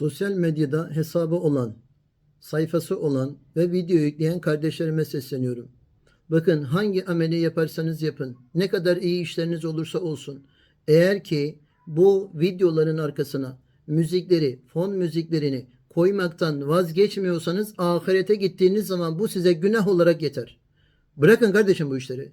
Sosyal medyada hesabı olan, sayfası olan ve video yükleyen kardeşlerime sesleniyorum. Bakın hangi ameli yaparsanız yapın, ne kadar iyi işleriniz olursa olsun. Eğer ki bu videoların arkasına müzikleri, fon müziklerini koymaktan vazgeçmiyorsanız ahirete gittiğiniz zaman bu size günah olarak yeter. Bırakın kardeşim bu işleri.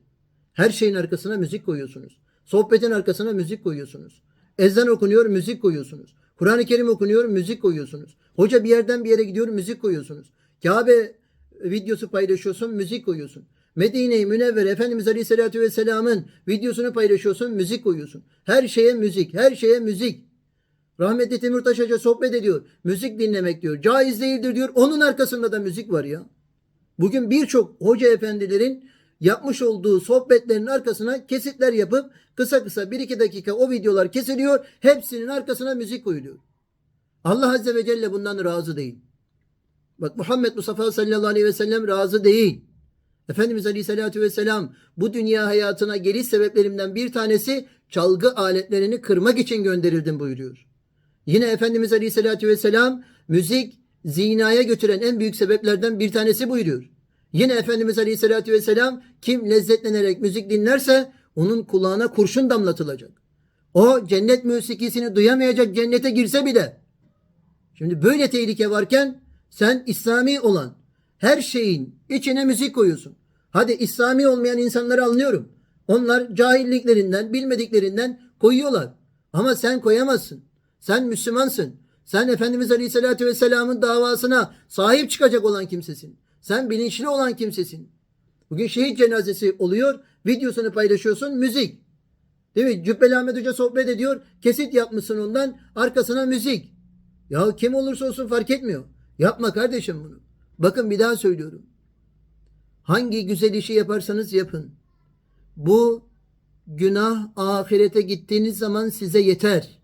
Her şeyin arkasına müzik koyuyorsunuz. Sohbetin arkasına müzik koyuyorsunuz. Ezan okunuyor, müzik koyuyorsunuz. Kur'an-ı Kerim okunuyor, müzik koyuyorsunuz. Hoca bir yerden bir yere gidiyor, müzik koyuyorsunuz. Kabe videosu paylaşıyorsun, müzik koyuyorsun. Medine-i Münevver Efendimiz Aleyhisselatü Vesselam'ın videosunu paylaşıyorsun, müzik koyuyorsun. Her şeye müzik, her şeye müzik. Rahmetli Timurtaş Hoca sohbet ediyor. Müzik dinlemek diyor. Caiz değildir diyor. Onun arkasında da müzik var ya. Bugün birçok hoca efendilerin yapmış olduğu sohbetlerin arkasına kesitler yapıp kısa kısa bir iki dakika o videolar kesiliyor. Hepsinin arkasına müzik koyuluyor. Allah Azze ve Celle bundan razı değil. Bak Muhammed Mustafa sallallahu aleyhi ve sellem razı değil. Efendimiz Aleyhisselatü Vesselam bu dünya hayatına geliş sebeplerimden bir tanesi çalgı aletlerini kırmak için gönderildim buyuruyor. Yine Efendimiz Aleyhisselatü Vesselam müzik zinaya götüren en büyük sebeplerden bir tanesi buyuruyor. Yine Efendimiz Aleyhisselatü Vesselam kim lezzetlenerek müzik dinlerse onun kulağına kurşun damlatılacak. O cennet müzikisini duyamayacak cennete girse bile. Şimdi böyle tehlike varken sen İslami olan her şeyin içine müzik koyuyorsun. Hadi İslami olmayan insanları anlıyorum. Onlar cahilliklerinden, bilmediklerinden koyuyorlar. Ama sen koyamazsın. Sen Müslümansın. Sen Efendimiz Aleyhisselatü Vesselam'ın davasına sahip çıkacak olan kimsesin. Sen bilinçli olan kimsesin. Bugün şehit cenazesi oluyor. Videosunu paylaşıyorsun. Müzik. Değil mi? Cübbeli Ahmet Hoca sohbet ediyor. Kesit yapmışsın ondan. Arkasına müzik. Ya kim olursa olsun fark etmiyor. Yapma kardeşim bunu. Bakın bir daha söylüyorum. Hangi güzel işi yaparsanız yapın. Bu günah ahirete gittiğiniz zaman size yeter.